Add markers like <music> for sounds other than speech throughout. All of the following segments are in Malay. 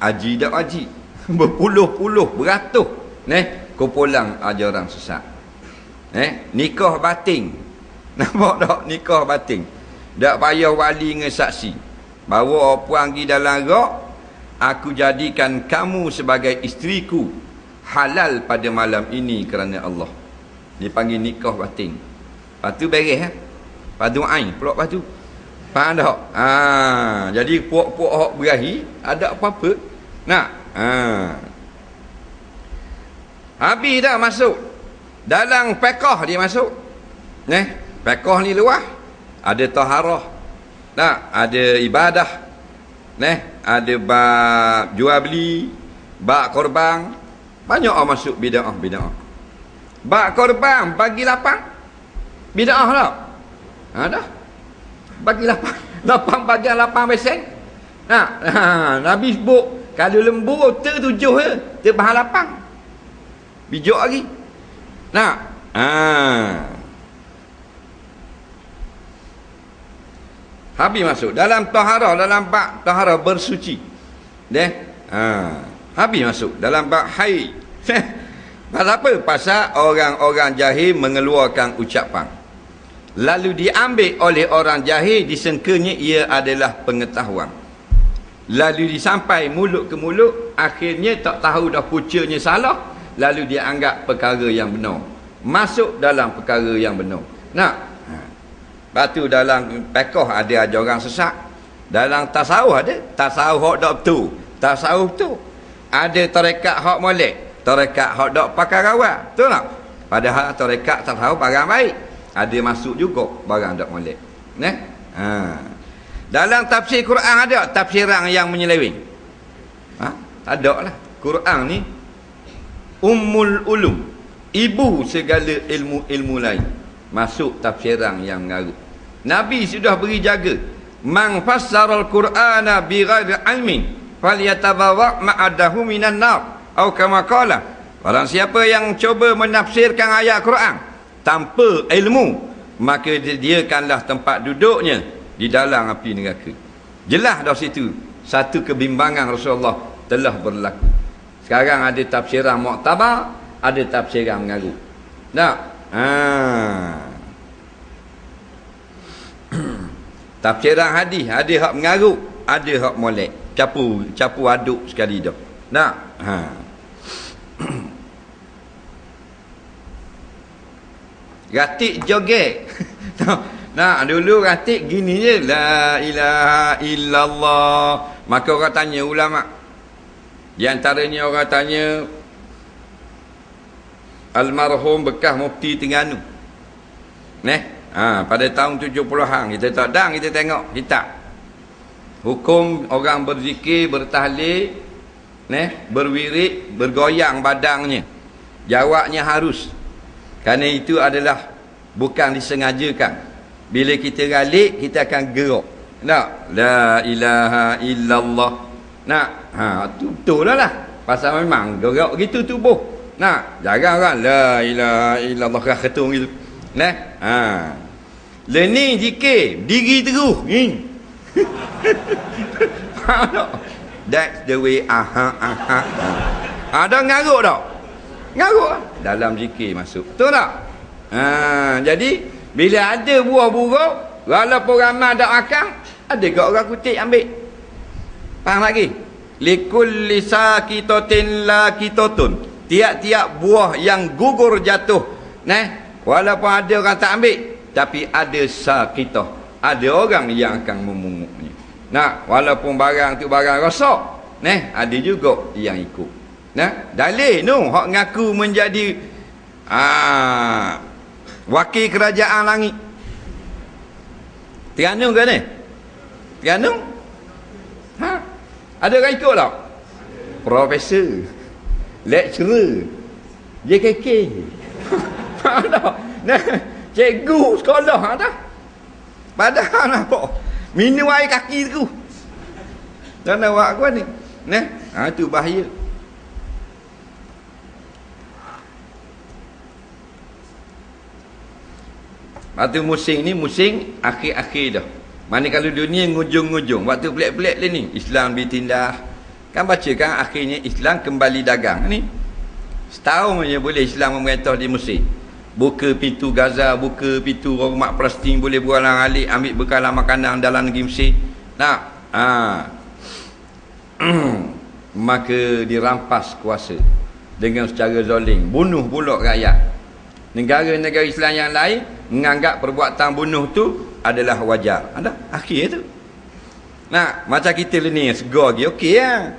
Haji tak haji. <laughs> Berpuluh-puluh, beratus. Neh, kumpulan ajaran sesat. Eh, nikah bating. <laughs> Nampak tak nikah bating? Tak payah wali dengan saksi. Bawa puan pergi dalam rak, aku jadikan kamu sebagai isteriku halal pada malam ini kerana Allah. Dipanggil nikah bating. Lepas tu beres eh. Lepas tu ain pulak lepas tu. Faham tak? Ha, jadi puak-puak berahi ada apa-apa? Nak? Ha. Habis dah masuk. Dalam pekah dia masuk. Neh, pekah ni luah. Ada taharah. Nak? Ada ibadah. Neh, ada bab jual beli, bab korban. Banyak orang masuk bid'ah, bid'ah. Bab korban bagi lapang. Bid'ah tak? Ha dah. Bagi lapang. <laughs> Lapang bagian lapang besen. Nah, ha, Nabi sebut kalau lembu tertujuh je, terbahan lapang. Bijak lagi. Nak? Ha. Habis masuk dalam taharah dalam bab taharah bersuci. Deh. Ha. Habis masuk dalam bab haid. Pasal apa? Pasal orang-orang jahil mengeluarkan ucapan. Lalu diambil oleh orang jahil disangkanya ia adalah pengetahuan. Lalu disampai mulut ke mulut, akhirnya tak tahu dah pucanya salah, lalu dia anggap perkara yang benar. Masuk dalam perkara yang benar. Nak? Ha. Batu dalam pekoh ada ajaran sesat. Dalam tasawuf ada. Tasawuf hak tak betul. Tasawuf tu. Ada tarekat hak molek. Tarekat hak tak pakai rawat. Betul tak? Padahal tarekat tasawuf barang baik. Ada masuk juga barang tak molek. Nah? Ha. Dalam tafsir Quran ada tafsiran yang menyeleweng. Ha? Ada lah. Quran ni Ummul Ulum Ibu segala ilmu-ilmu lain Masuk tafsiran yang mengarut Nabi sudah beri jaga Man fassaral Qur'ana bi ghairi ilmin falyatabawa ma'adahu minan nar atau kama qala Barang siapa yang cuba menafsirkan ayat Quran tanpa ilmu maka dia kanlah tempat duduknya di dalam api neraka. Jelas dah situ satu kebimbangan Rasulullah telah berlaku. Sekarang ada tafsiran muktabar, ada tafsiran mengaku. Tak? Ha. <clears throat> tafsiran hadis, ada hak mengaku, ada hak molek. Capu, capu aduk sekali dah. Nak? Ha. <clears throat> Ratik joget. <laughs> nah, dulu ratik gini je. La ilaha illallah. Maka orang tanya ulama. Di antaranya orang tanya almarhum bekas mufti Terengganu. Neh, ha, pada tahun 70-an kita tak dang kita tengok kitab. Hukum orang berzikir, bertahlil, neh, berwirid, bergoyang badannya. Jawabnya harus. Kerana itu adalah bukan disengajakan. Bila kita galik, kita akan gerak. Tak? La ilaha illallah. Nak? Ha, tu betul lah lah. Pasal memang gerak gitu tubuh. Nak? Jangan orang. La ilaha illallah. Kah ketung gitu. Nah? Ha. Learning zikir. Diri terus. <laughs> Hmm. That's the way. Aha, aha. Ada ngaruk tak? Ngaruk lah. Dalam zikir masuk. Betul tak? Ha, jadi, bila ada buah buruk, walaupun ramai tak makan, ada ke orang kutip ambil. Faham lagi? Likul lisakitotin lakitotun. Tiap-tiap buah yang gugur jatuh. Nah, walaupun ada orang tak ambil, tapi ada sakitoh. Ada orang yang akan memunguknya. Nah, walaupun barang tu barang rosak, nah, ada juga yang ikut. Nah, dalil tu hak ngaku menjadi ah wakil kerajaan langit. Terengganu ke ni? Terengganu? Ha? Ada orang ikut tak? Profesor. Lecturer. JKK. <laughs> Nah, cikgu sekolah ada. Padahal apa? Minum air kaki tu. Dan awak aku ni. Nah, ha, tu bahaya. Waktu musim ni musim akhir-akhir dah. Mana kalau dunia ngujung-ngujung. Waktu pelik-pelik ni Islam ditindah. Kan baca kan akhirnya Islam kembali dagang ni. Setahun je boleh Islam memerintah di Mesir. Buka pintu Gaza, buka pintu rumah Palestin boleh berulang alik ambil bekalan makanan dalam negeri Mesir. Nak? Ha. <clears throat> Maka dirampas kuasa dengan secara zoling. Bunuh pula rakyat. Negara-negara Islam yang lain menganggap perbuatan bunuh tu adalah wajar. Ada akhir tu. Nah, macam kita ni segar lagi okey ya.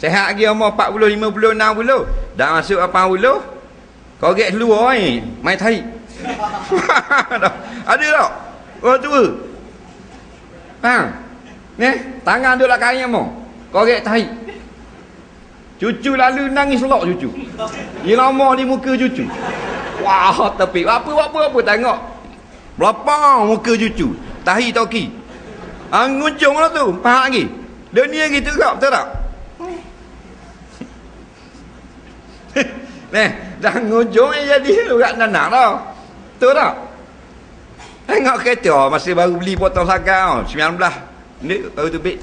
Sehat lagi umur 40, 50, 60. Dah masuk 80. Korek luar ni, main tahi. <laughs> Ada tak? Oh tua. Ha. Ni, tangan tu lah kain mo. Korek tahi. Cucu lalu nangis lok cucu. Ni lama di muka cucu. Wah, tapi apa apa apa tengok. Berapa muka cucu? Tahi toki. Ha, nguncung lah tu. Faham lagi? Dunia gitu kau, betul tak? Neh, <laughs> dah nguncung ni jadi urat nanak tau. Betul tak? Tengok kereta, masih baru beli potong saga tau. 19. Ni baru tu bit.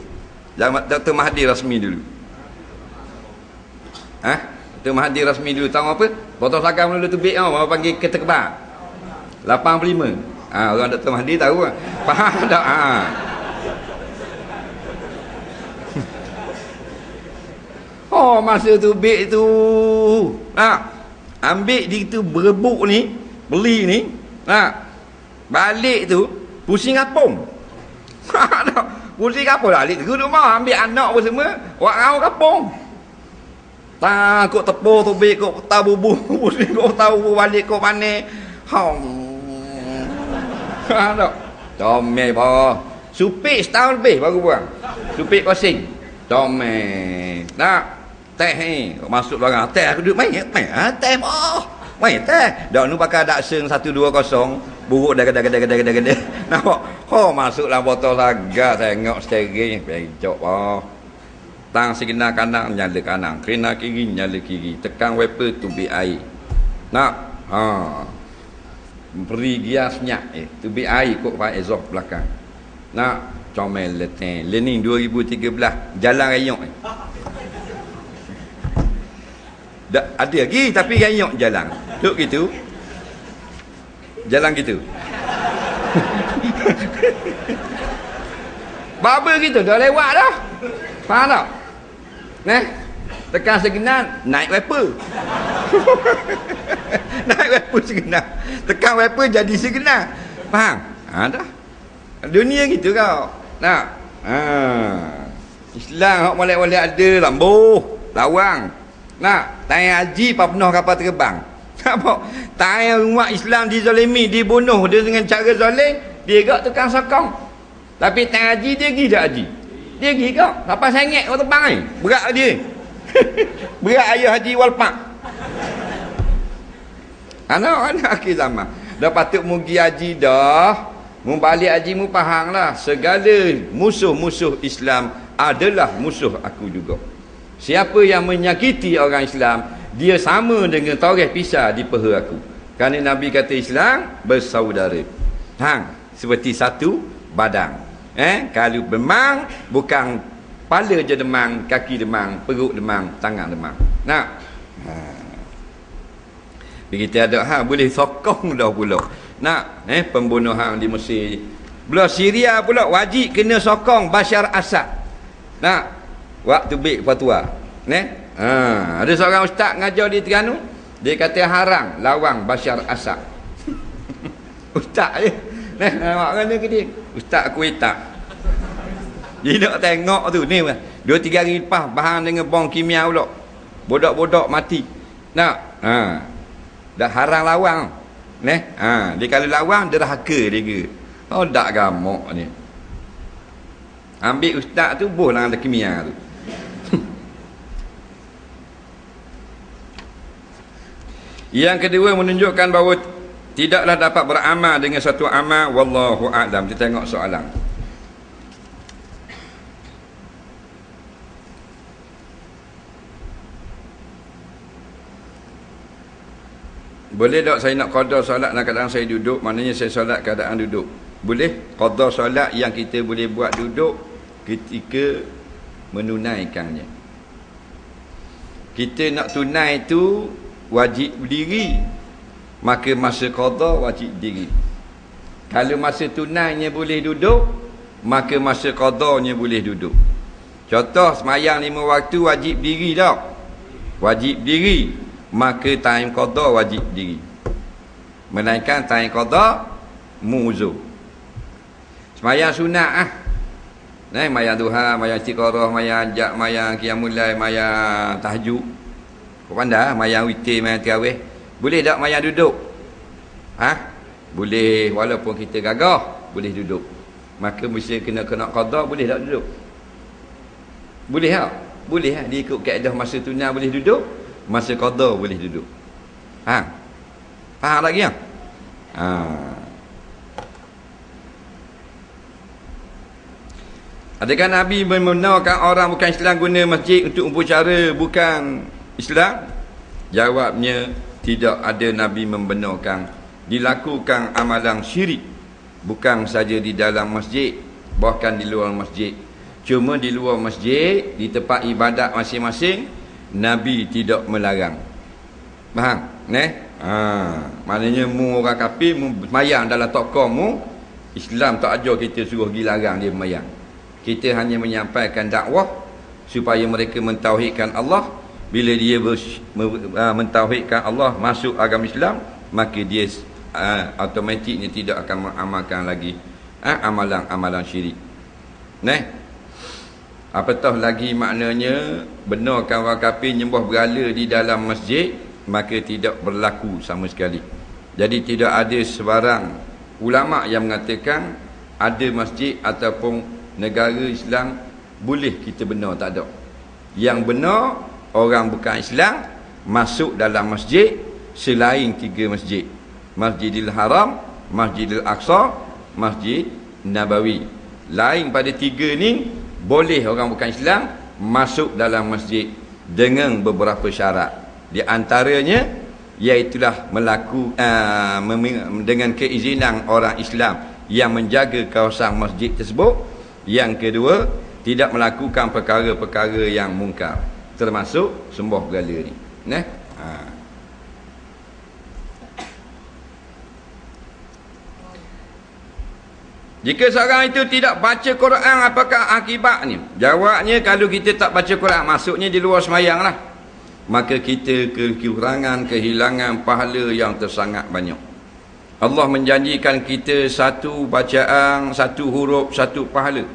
Zaman Dr. Mahathir rasmi dulu. Ha? Dr. Mahathir rasmi dulu. Tahu apa? Potong saga dulu tu bit tau. Baru panggil kereta kebal. 85. Ha, orang Dr. Mahathir tahu. Faham tak? Ha. <laughs> Oh masa tu beg tu nak ambil di tu berebuk ni beli ni nak balik tu pusing apung <laughs> pusing apa lah balik tu rumah ambil anak pun semua buat kau kapung takut tepur tu beg kau tahu bubu <laughs> pusing kau tahu balik kau mana hong tak. Tomei bah supik setahun lebih baru buang. Supik kosing Tomei nak teh ni. Masuk orang teh aku duduk main. Main. Ha? teh oh. Main teh. Dah nu pakai dak seng 120 buruk dah gede gede gede gede nampak? Oh masuk dalam botol laga tengok steering bencok oh. Tang segenap kanan nyala kanan. Kena kiri nyala kiri. Tekan wiper tu bi air. Nak? Ha beri giasnya eh tu bi air kok pak exhaust belakang nak comel leten lening 2013 jalan rayok eh Da, ada lagi tapi gayok jalan. Duk gitu. Jalan gitu. <laughs> Baba gitu dah lewat dah. Faham tak? Neh. Tekan segenap naik wiper. <laughs> naik wiper segenap. Tekan wiper jadi segenap. Faham? Ha dah. Dunia gitu kau. Nak? Ha. Islam hok molek-molek ada lambuh, lawang. Nak, tanya haji apa penuh kapal terbang. <laughs> Nampak? Tanya umat Islam dizalimi, dibunuh dia dengan cara zalim, dia gak tukang sokong. Tapi tanya haji dia pergi tak haji? Dia pergi kau. Apa sengit kau terbang ni? Berat dia. <laughs> Berat ayah haji walpak. Anak-anak akhir zaman. Dah patut mugi haji dah. Membalik haji mu faham lah. Segala musuh-musuh Islam adalah musuh aku juga. Siapa yang menyakiti orang Islam, dia sama dengan toreh pisah di peha aku. Kerana Nabi kata Islam bersaudara. Hang, seperti satu badan. Eh, kalau demam bukan kepala je demam, kaki demam, perut demam, tangan demam. Nak? Ha. Begitu ada ha boleh sokong dah pula. Nak eh pembunuhan di Mesir. Belah Syria pula wajib kena sokong Bashar Assad. Nak waktu baik fatwa ne ha ada seorang ustaz ngajar di Terengganu dia kata haram lawang Bashar Assad <laughs> ustaz je mak kena ke dia ustaz aku tak dia nak tengok tu ni dua tiga hari lepas bahan dengan bom kimia pula. Bodak-bodak mati. Nak? Ha. Dah haram lawang. Ne ha. Dia kalau lawang dia haka dia ke. Oh dak gamok ni. Ambil ustaz tu boh lah kimia tu. <laughs> Yang kedua menunjukkan bahawa tidaklah dapat beramal dengan satu amal. Wallahu a'lam. Kita tengok soalan. Boleh tak saya nak qada solat dalam keadaan saya duduk? Maknanya saya solat keadaan duduk. Boleh qada solat yang kita boleh buat duduk ketika menunaikannya. kita nak tunai tu wajib berdiri maka masa qada wajib berdiri kalau masa tunainya boleh duduk maka masa qadanya boleh duduk contoh semayang lima waktu wajib berdiri tak wajib berdiri maka time qada wajib berdiri melainkan time qada muzur semayang sunat ah Nah, mayang duha, mayang istiqarah, mayang jak, mayang qiyamul mayang tahajud. Kau pandai mayang witir, mayang tarawih. Boleh tak mayang duduk? Ha? Boleh walaupun kita gagah, boleh duduk. Maka mesti kena kena qada, boleh tak duduk? Boleh tak? Boleh tak? Dia ikut kaedah masa tunai boleh duduk, masa qada boleh duduk. Ha? Faham lagi ya? Ha. Adakah Nabi membenarkan orang bukan Islam guna masjid untuk upacara bukan Islam? Jawabnya, tidak ada Nabi membenarkan dilakukan amalan syirik bukan saja di dalam masjid bahkan di luar masjid cuma di luar masjid di tempat ibadat masing-masing Nabi tidak melarang. Faham? ne? Ha, maknanya mu orang kafir mu semayang dalam tokong mu Islam tak ajar kita suruh pergi larang dia semayang. Kita hanya menyampaikan dakwah supaya mereka mentauhidkan Allah. Bila dia uh, mentauhidkan Allah masuk agama Islam maka dia uh, automatiknya tidak akan mengamalkan lagi uh, amalan-amalan syirik. Nah apatah lagi maknanya? Benarkan orang kafir nyembah berhala di dalam masjid maka tidak berlaku sama sekali. Jadi tidak ada sebarang ulama yang mengatakan ada masjid ataupun negara Islam boleh kita benar tak ada. Yang benar orang bukan Islam masuk dalam masjid selain tiga masjid. Masjidil Haram Masjidil Aqsa Masjid Nabawi. Lain pada tiga ni boleh orang bukan Islam masuk dalam masjid dengan beberapa syarat di antaranya iaitulah melaku uh, dengan keizinan orang Islam yang menjaga kawasan masjid tersebut yang kedua, tidak melakukan perkara-perkara yang mungkar. Termasuk sembah berhala ni. Nah. Ha. Jika seorang itu tidak baca Quran, apakah akibat ni? Jawabnya, kalau kita tak baca Quran, masuknya di luar semayang lah. Maka kita kekurangan, kehilangan pahala yang tersangat banyak. Allah menjanjikan kita satu bacaan, satu huruf, satu pahala.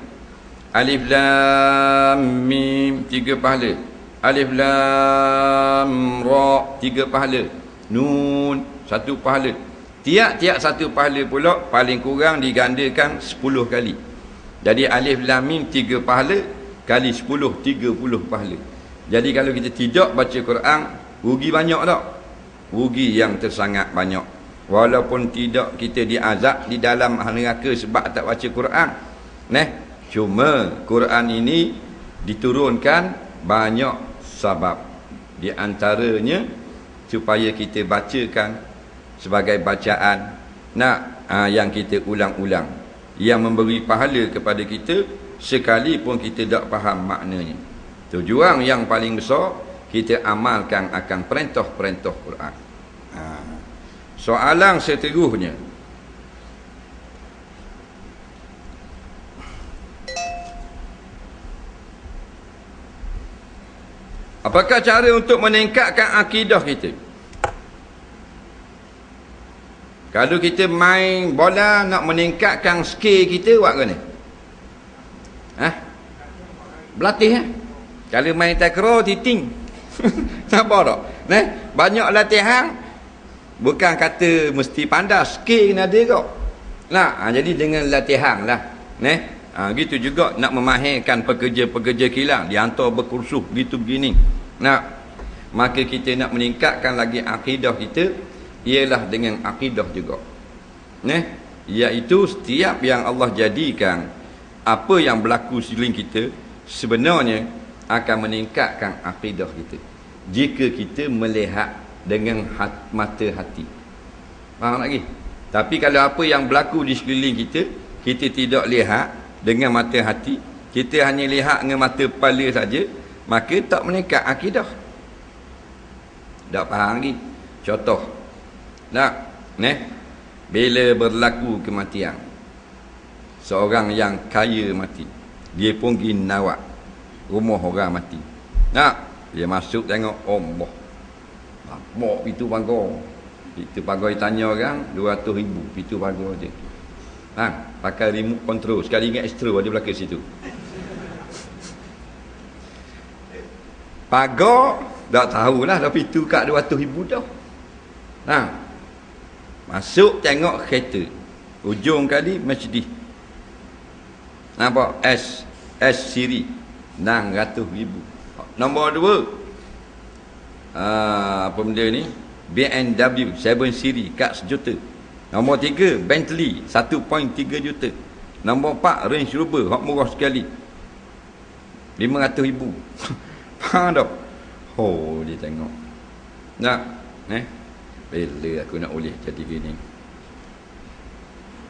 Alif Lam Mim, tiga pahala. Alif Lam Ra, tiga pahala. Nun, satu pahala. Tiap-tiap satu pahala pula paling kurang digandakan sepuluh kali. Jadi Alif Lam Mim, tiga pahala, kali sepuluh, tiga puluh pahala. Jadi kalau kita tidak baca Quran, rugi banyak tak? Rugi yang tersangat banyak walaupun tidak kita diazab di dalam neraka sebab tak baca Quran neh cuma Quran ini diturunkan banyak sebab di antaranya supaya kita bacakan sebagai bacaan nak ha, yang kita ulang-ulang yang memberi pahala kepada kita sekalipun kita tak faham maknanya tujuan yang paling besar kita amalkan akan perintah-perintah Quran ha. Soalan seterusnya. Apakah cara untuk meningkatkan akidah kita? Kalau kita main bola nak meningkatkan skill kita buat ke ni? Ha? Berlatih ya? Kalau main takraw titing. <laughs> Sabar tak? Nah, banyak latihan Bukan kata mesti pandai skill kena ada kau. Nah, ha, jadi dengan latihan lah. Neh. Ha, gitu juga nak memahirkan pekerja-pekerja kilang dihantar berkursus gitu begini. Nah, maka kita nak meningkatkan lagi akidah kita ialah dengan akidah juga. Neh, iaitu setiap yang Allah jadikan apa yang berlaku sekeliling kita sebenarnya akan meningkatkan akidah kita. Jika kita melihat dengan hat, mata hati. Faham lagi? Tapi kalau apa yang berlaku di sekeliling kita, kita tidak lihat dengan mata hati, kita hanya lihat dengan mata kepala saja, maka tak meningkat akidah. Tak faham lagi. Contoh. Tak? Neh. Bila berlaku kematian. Seorang yang kaya mati. Dia pun pergi nawak. Rumah orang mati. Tak? Dia masuk tengok. Oh, Allah. Bapak pintu pagar. Pintu pagar dia tanya orang. 200 ribu pintu pagar je. Ha? Pakai remote control. Sekali ingat extra ada belakang situ. Pagar tak tahulah tapi tu kat 200 ribu dah. Ha. Masuk tengok kereta. Ujung kali masjid. Nampak? S. S siri. 600 ribu. Nombor dua. Uh, apa benda ni? BMW 7 siri kat sejuta. Nombor tiga. Bentley 1.3 juta. Nombor empat. Range Rover. Hak murah sekali. 500 ribu. <laughs> Faham tak? Oh dia tengok Nak eh? Bila aku nak boleh jadi gini.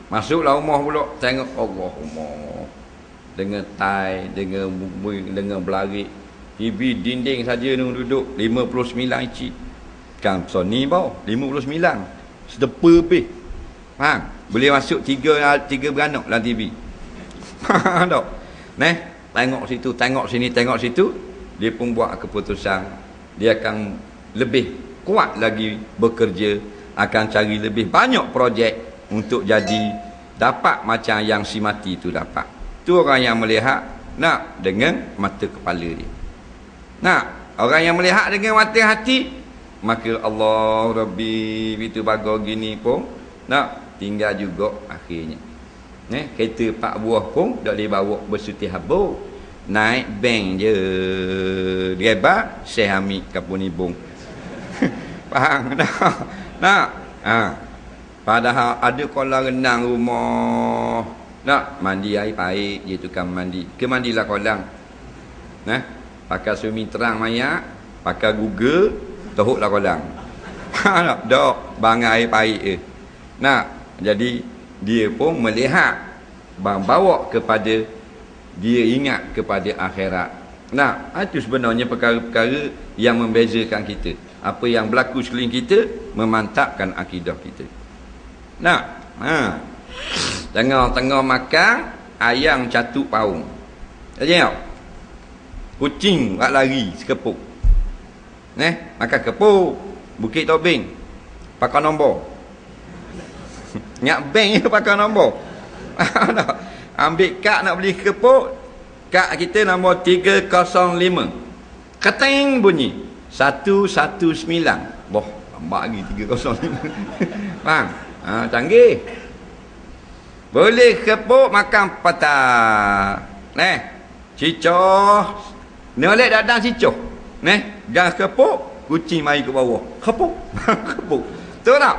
Masuklah rumah pula Tengok Allah rumah. Dengan tai Dengan dengan belarik TV dinding saja ni duduk 59 inci. Kan Sony bau 59 Setepa lebih. Faham? Boleh masuk tiga tiga beranak dalam TV Faham <laughs> tak? Neh, tengok situ, tengok sini, tengok situ. Dia pun buat keputusan. Dia akan lebih kuat lagi bekerja akan cari lebih banyak projek untuk jadi dapat macam yang si mati itu dapat. Tu orang yang melihat nak dengan mata kepala dia. Nak orang yang melihat dengan mata hati maka Allah Rabbi itu bagus gini pun nak tinggal juga akhirnya. Eh, kereta empat buah pun dah boleh bawa bersutih habuk naik bank je. Driver Syekh Hamid Kapunibung faham? <laughs> Tak nak? Ha. padahal ada kolam renang rumah. Nak? Mandi air baik dia tukang mandi. Ke mandilah kolam. Nah? Pakai swimming terang maya pakai google teruklah kolam. <laughs> Tak dok bangai air baik je nak? Jadi dia pun melihat. Bawa kepada dia ingat kepada akhirat. Nah, itu sebenarnya perkara-perkara yang membezakan kita. Apa yang berlaku sekeliling kita memantapkan akidah kita. Nah, ha. Tengah-tengah makan ayam catuk paung. Tengok. Kucing rak lari sekepuk. Neh, makan kepuk. Bukit Tobing. Pakai nombor. <laughs> Nyak bank je pakai nombor. <laughs> ambil kad nak beli kepuk kad kita nombor 305 keteng bunyi 119 boh lambat lagi 305 <laughs> faham? Ha, canggih. Boleh kepuk makan patah. Neh cicoh. Ni oleh dadang cicoh. Neh gas kepuk kucing mari ke bawah. Kepuk. <laughs> Kepuk. Betul tak?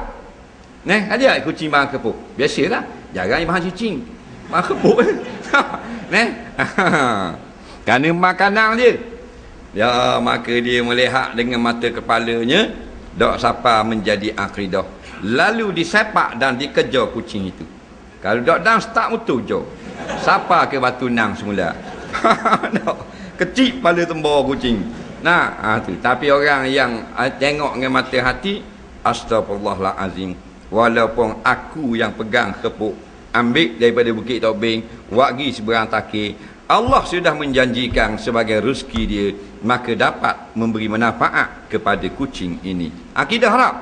Neh ada kucing makan kepuk? Biasalah. Jarang makan cicing. Maka kebuk <laughs> Neh. Kerana makanan dia Ya maka dia melihat dengan mata kepalanya Dok siapa menjadi akhidah Lalu disepak dan dikejar kucing itu. Kalau dok dan start mutu jo. Siapa ke batu nang semula? <laughs> Kecil pada tembok kucing. Nah, ha, tu. Tapi orang yang uh, tengok dengan mata hati Astagfirullahalazim Walaupun aku yang pegang kepuk ambil daripada Bukit Tobing wagi seberang takir Allah sudah menjanjikan sebagai rezeki dia maka dapat memberi manfaat kepada kucing ini. Akidah harap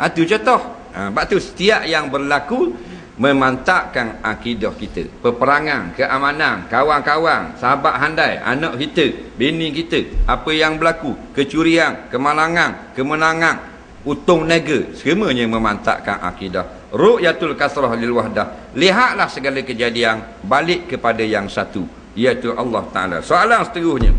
itu ha, contoh. Ha, sebab tu setiap yang berlaku memantapkan akidah kita. Peperangan, keamanan, kawan-kawan sahabat handai, anak kita bini kita, apa yang berlaku? Kecurian, kemalangan, kemenangan utung nega. Semuanya memantapkan akidah. Ru'yatul kasrah lil wahdah. Lihatlah segala kejadian balik kepada yang satu iaitu Allah Taala. Soalan seterusnya.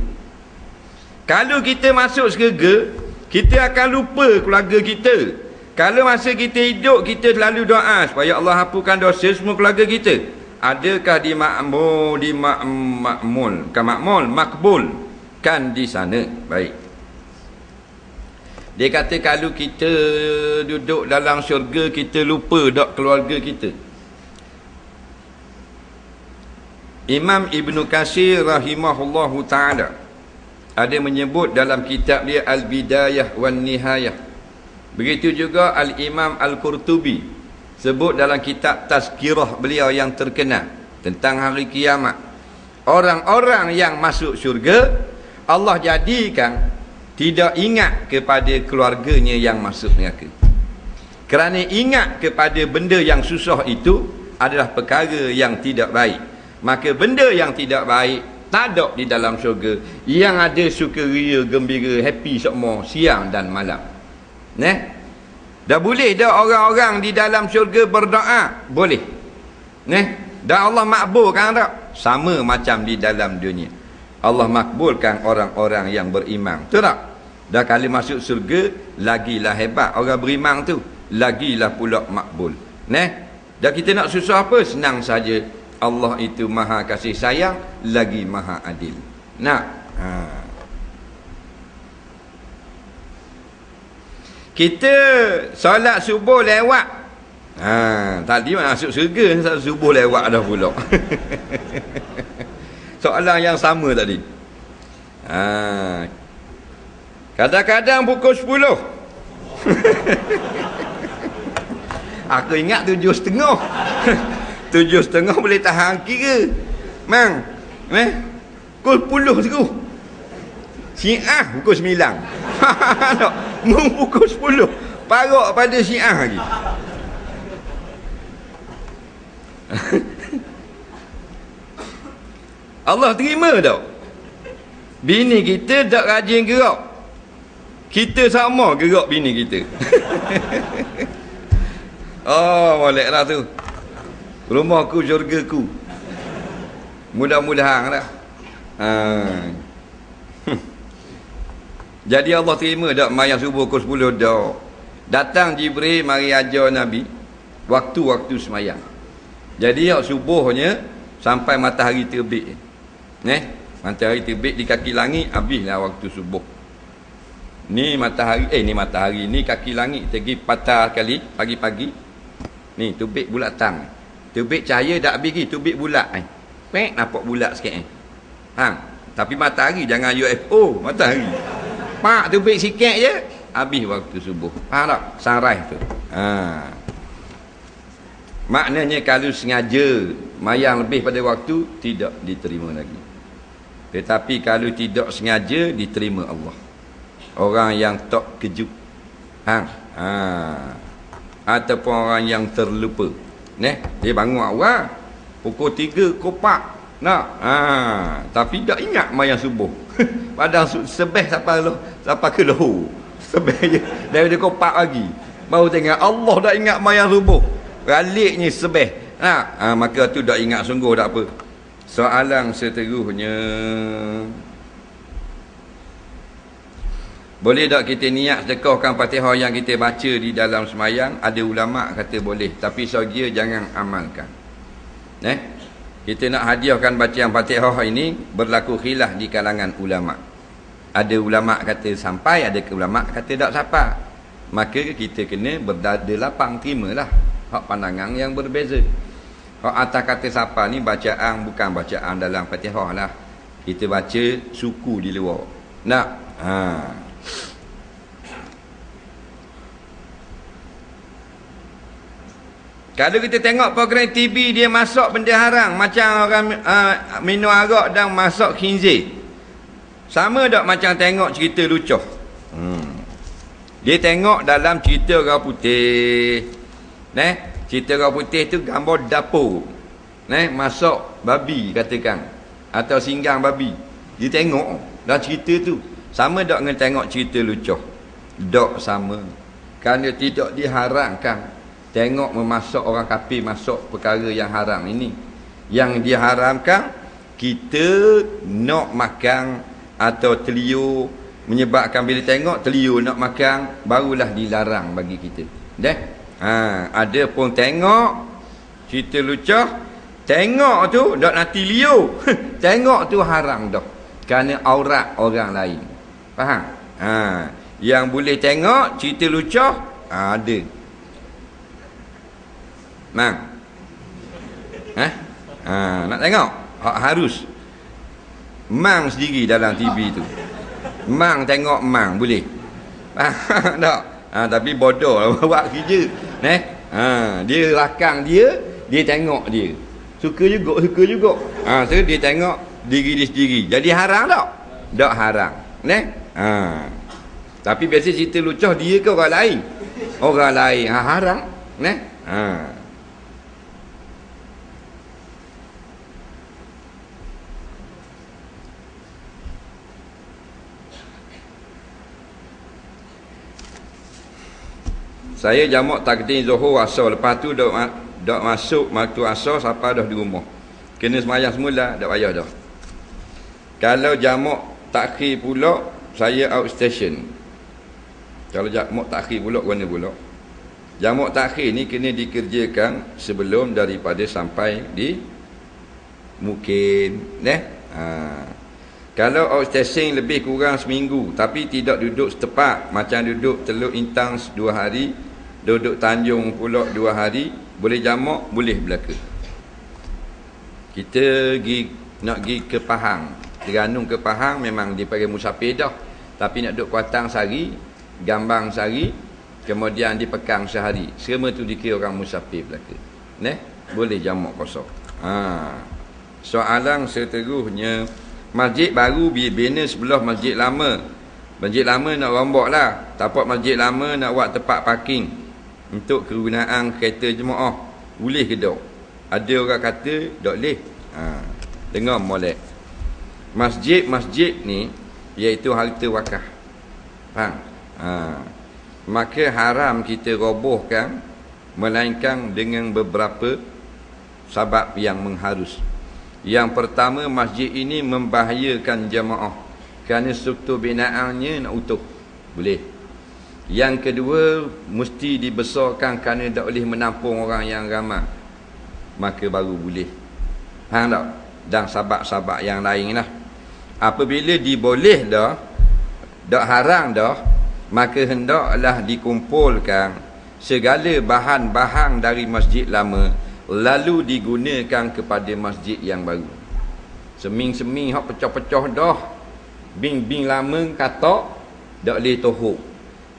Kalau kita masuk syurga kita akan lupa keluarga kita. Kalau masa kita hidup kita selalu doa supaya Allah hapuskan dosa semua keluarga kita. Adakah di makmul di makmul kan makmul makbul? Kan di sana. Baik. Dia kata kalau kita duduk dalam syurga kita lupa dak keluarga kita. Imam Ibn Qasir rahimahullahu taala ada menyebut dalam kitab dia Al-Bidayah wan Nihayah. Begitu juga Al-Imam Al-Qurtubi sebut dalam kitab Tazkirah beliau yang terkenal tentang hari kiamat. Orang-orang yang masuk syurga Allah jadikan tidak ingat kepada keluarganya yang masuk neraka. Kerana ingat kepada benda yang susah itu adalah perkara yang tidak baik. Maka benda yang tidak baik tak ada di dalam syurga. Yang ada sukaria gembira happy semua siang dan malam. Ne? Dah boleh dah orang-orang di dalam syurga berdoa? Boleh. Ne? Dah Allah makbulkan tak? Sama macam di dalam dunia. Allah makbulkan orang-orang yang beriman. Tu tak? Dah kali masuk syurga lagilah hebat orang beriman tu. Lagilah pula makbul. Ne? Dah kita nak susah apa? Senang saja Allah itu maha kasih sayang lagi maha adil nak ha. kita solat subuh lewat ha. tadi masuk surga solat subuh lewat dah pula <laughs> soalan yang sama tadi ha. kadang-kadang pukul 10 <laughs> aku ingat tujuh setengah <laughs> tujuh setengah boleh tahan kira mang eh? Pukul puluh tu syiah pukul sembilan. <laughs> Pukul sepuluh. Parok pada syiah lagi. <laughs> Allah terima tak bini kita tak rajin gerak. Kita sama gerak bini kita. <laughs> Oh boleh lah tu rumahku syurgaku mudah-mudahan lah. Ha. <laughs> jadi Allah terima tak mayat subuh pukul 10 dah datang Jibril mari ajar Nabi. Waktu-waktu semayang. Jadi ya subuhnya sampai matahari terbit. Ne matahari terbit di kaki langit habislah waktu subuh. Ni matahari eh ni matahari ni kaki langit pergi patah kali pagi-pagi. Ni terbit bulat tang Tubik cahaya tak habis lagi, tubik bulat eh. Pek nampak bulat sikit eh. Ha, tapi matahari jangan UFO, matahari. Pak tubik sikit je, habis waktu subuh. Faham tak? Sunrise tu. Ha. Maknanya kalau sengaja mayang lebih pada waktu tidak diterima lagi. Tetapi kalau tidak sengaja diterima Allah. Orang yang tak kejut. Ha. Ha. Ataupun orang yang terlupa. Neh, dia bangun awal. Pukul 3 kopak. Nak. Ha, tapi tak ingat mayang subuh. <laughs> Padahal sebeh sampai lo, sampai ke lahu. <laughs> Sebeh je. Daripada kopak lagi. Baru tengok Allah dah ingat mayang subuh. Baliknya sebeh. Ha, ha, maka tu dah ingat sungguh tak apa. Soalan seterusnya. Boleh tak kita niat sedekahkan Fatihah yang kita baca di dalam semayang? Ada ulama kata boleh, tapi sahaja jangan amalkan. Eh? Kita nak hadiahkan bacaan Fatihah ini berlaku khilaf di kalangan ulama. Ada ulama kata sampai, ada ulama kata tak sampai. Maka kita kena berdada lapang terimalah hak pandangan yang berbeza. Hak atas kata siapa ni bacaan bukan bacaan dalam Fatihah lah. Kita baca suku di luar. Nak? Ha. Kalau kita tengok program TV dia masuk benda haram macam orang uh, minum arak dan masuk khinzir. Sama tak macam tengok cerita lucu. Hmm. Dia tengok dalam cerita orang putih. Neh, cerita orang putih tu gambar dapur. Neh, masuk babi katakan atau singgang babi. Dia tengok dalam cerita tu. Sama tak dengan tengok cerita lucu? Dok sama. Kerana tidak diharamkan Tengok memasuk orang kafir masuk perkara yang haram ini. Yang diharamkan kita nak makan atau telio menyebabkan bila tengok telio nak makan barulah dilarang bagi kita. Deh. Ha, ada pun tengok cerita lucu tengok tu dak nanti liu. <laughs> tengok tu haram dah. Kerana aurat orang lain. Faham? Ha, yang boleh tengok cerita lucu ha, ada. Mang. Eh? Ha, nak tengok? Ha, harus. Mang sendiri dalam TV tu. Mang tengok mang boleh. Faham <laughs> tak? Ha, tapi bodoh lah <laughs> buat kerja. Neh. Ha, dia rakang dia, dia tengok dia. Suka juga, suka juga. Ha, so dia tengok diri dia sendiri. Jadi haram tak? Tak haram. Neh. Ha. Tapi biasa cerita lucuh dia ke orang lain? Orang lain. Ha, haram. Neh. Ha. Saya jamak takdim zuhur asar lepas tu dak dak masuk waktu asar siapa dah di rumah. Kena semayang semula dak payah dah. Kalau jamak takhir pula saya out station. Kalau jamak takhir pula mana pula? Jamak takhir ni kena dikerjakan sebelum daripada sampai di mungkin eh ha. Kalau outstation lebih kurang seminggu tapi tidak duduk setepak macam duduk Teluk Intang dua hari duduk Tanjung pula dua hari boleh jamak boleh belaka. Kita pergi nak pergi ke Pahang. Terenung ke Pahang memang dipanggil musafir dah. Tapi nak duduk Kuatang sehari Gambang sehari kemudian di Pekang sehari. Semua tu dikira orang musafir belaka. Ne boleh jamak kosong. Ha. soalan seterusnya. Masjid baru bina sebelah masjid lama. Masjid lama nak rombak lah tapak masjid lama nak buat tempat parking untuk kegunaan kereta jemaah. Boleh ke tak ada orang kata tak boleh ha. dengar molek. Masjid-masjid ni iaitu harta wakaf. Faham? Ha. maka haram kita robohkan melainkan dengan beberapa sebab yang mengharus. Yang pertama masjid ini membahayakan jemaah. Kerana struktur binaannya nak utuh. Boleh yang kedua, mesti dibesarkan kerana tak boleh menampung orang yang ramai. Maka baru boleh. Faham tak? Dan sabak-sabak yang lain lah. Apabila diboleh dah, tak haram dah, maka hendaklah dikumpulkan segala bahan-bahan dari masjid lama lalu digunakan kepada masjid yang baru. Seming-seming hak pecah-pecah dah. Bing-bing lama kata tak boleh tohuk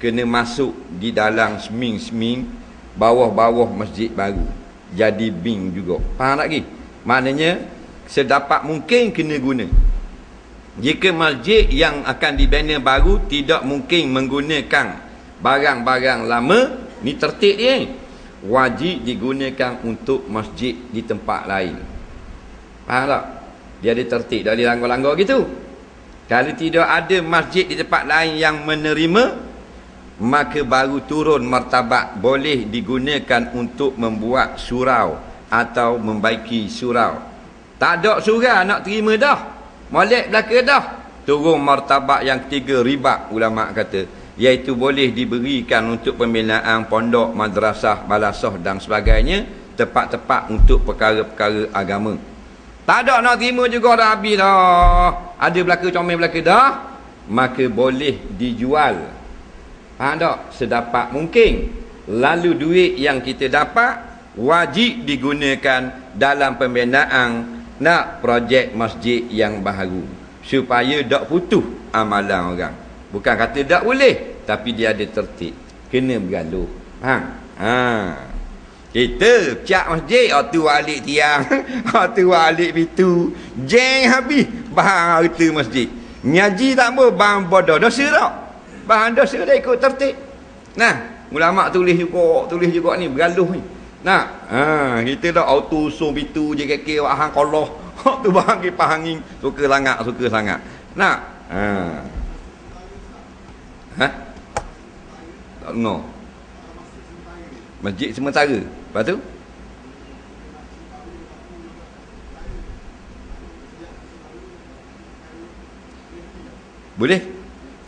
kena masuk di dalam seming-seming bawah-bawah masjid baru. Jadi bing juga. Faham tak lagi maknanya sedapat mungkin kena guna. Jika masjid yang akan dibina baru tidak mungkin menggunakan barang-barang lama ni tertib dia. Wajib digunakan untuk masjid di tempat lain. Faham tak? Dia ada tertib dari langgar-langgar gitu. Kalau tidak ada masjid di tempat lain yang menerima maka baru turun martabat boleh digunakan untuk membuat surau atau membaiki surau. Tak ada surau nak terima dah. Molek belaka dah. Turun martabat yang ketiga riba ulama kata. Iaitu boleh diberikan untuk pembinaan pondok madrasah balasah dan sebagainya tepat-tepat untuk perkara-perkara agama. Tak ada nak terima juga dah habis dah. Ada belaka comel belaka dah. Maka boleh dijual Faham tak? Sedapat mungkin. Lalu duit yang kita dapat wajib digunakan dalam pembinaan nak projek masjid yang baru. Supaya tak putus amalan orang. Bukan kata tak boleh. Tapi dia ada tertib. Kena bergaluh. Faham? Ha. Kita cak masjid. Oh tu alik tiang. <laughs> Oh tu alik pintu. Jeng habis. Bahan harta masjid. Nyaji tak apa. Bahan bodoh. Dosa tak? Bahan dosa dia ikut tertib. Nah ulama tulis juga tulis juga ni bergaluh ni. Nah ha kita dah auto so bitu je keke hang koloh. <laughs> Tu bahan kipas angin suka sangat suka sangat. Nah ha. Ha? Tak no masjid sementara. Lepas tu? Boleh?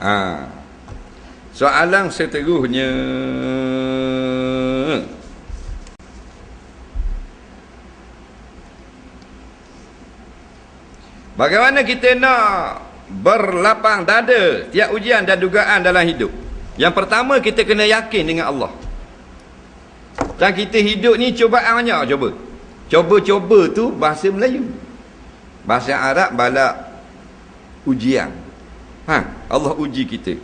Ah Soalan seterusnya Bagaimana kita nak berlapang dada tiap ujian dan dugaan dalam hidup? Yang pertama kita kena yakin dengan Allah. Dan kita hidup ni cubaan banyak cuba. Cuba-cuba tu bahasa Melayu. Bahasa Arab balak ujian. Ha, Allah uji kita.